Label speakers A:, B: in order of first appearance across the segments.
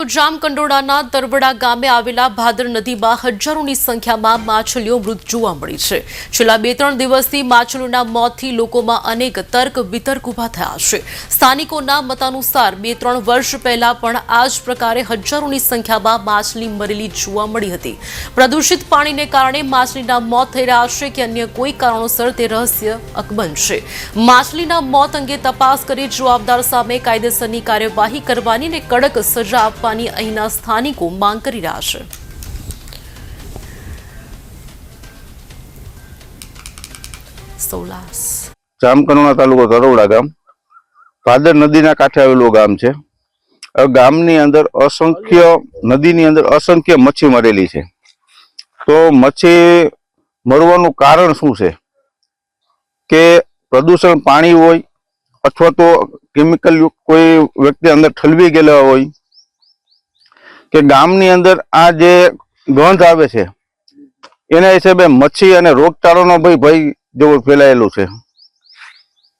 A: જામકંડોળાના તરવડા ગામે આવેલા ભાદર નદીમાં હજારોની સંખ્યામાં માછલીઓ મૃત જોવા મળી છે. છેલ્લા બે ત્રણ દિવસથી માછલીઓના મોતથી લોકોમાં અનેક તર્ક વિતર્ક ઊભા થયા છે. સ્થાનિકોના મતાનુસાર બે ત્રણ વર્ષ પહેલા પણ આ જ પ્રકારે હજારોની સંખ્યામાં માછલી મરેલી જોવા મળી હતી. પ્રદૂષિત પાણીને કારણે માછલીના મોત થઈ રહ્યા છે કે અન્ય કોઈ કારણોસર તે રહસ્ય અકબંધ છે. માછલીના મોત અંગે તપાસ કરી જવાબદાર સામે કાયદેસરની કાર્યવાહી કરવાની અને કડક સજા આપવાની અહીંના સ્થાનિકો માંગ કરી રહ્યા છે. સૌલાસ.
B: તાલુકો તરોડા ગામ. ભાદર નદીના કાંઠે આવેલું ગામ છે. ગામની અંદર અસંખ્ય, નદીની અંદર અસંખ્ય મચ્છી મરેલી છે. તો મચ્છી મરવાનું કારણ શું છે? કે પ્રદૂષણ પાણી હોય અથવા તો કેમિકલ કોઈ વ્યક્તિ અંદર ઠલવી ગયેલા હોય કે ગામની અંદર આ જે ગંધ આવે છે એના હિસાબે મચ્છી અને રોગચાળાનો ભય ભય જેવું ફેલાયેલું છે.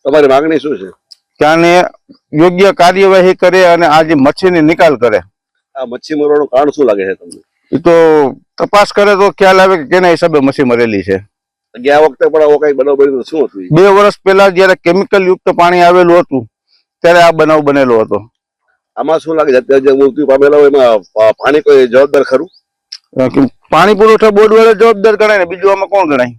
C: તમારી માંગણી શું છે?
B: કે યોગ્ય કાર્યવાહી કરે અને આ જે મચ્છીની નિકાલ કરે.
C: આ મચ્છી મરવાનું કારણ શું લાગે છે તમને?
B: એ તો તપાસ કરે તો ખ્યાલ આવે કે કેના હિસાબે મચ્છી મરેલી છે.
C: ગયા વખતે પણ આવો કઈ બનાવ બન્યો શું હતું
B: બે વર્ષ પહેલા જયારે કેમિકલ યુક્ત પાણી આવેલું હતું ત્યારે આ બનાવ બનેલો હતો.
C: આમાં શું લાગે? છે જે મૃત્યુ પામેલા હોય એમાં પાણી કોઈ જવાબદાર ખરું?
B: પાણી પુરવઠા બોર્ડ વાળા જવાબદાર ગણાય ને, બીજું આમાં કોણ ગણાય?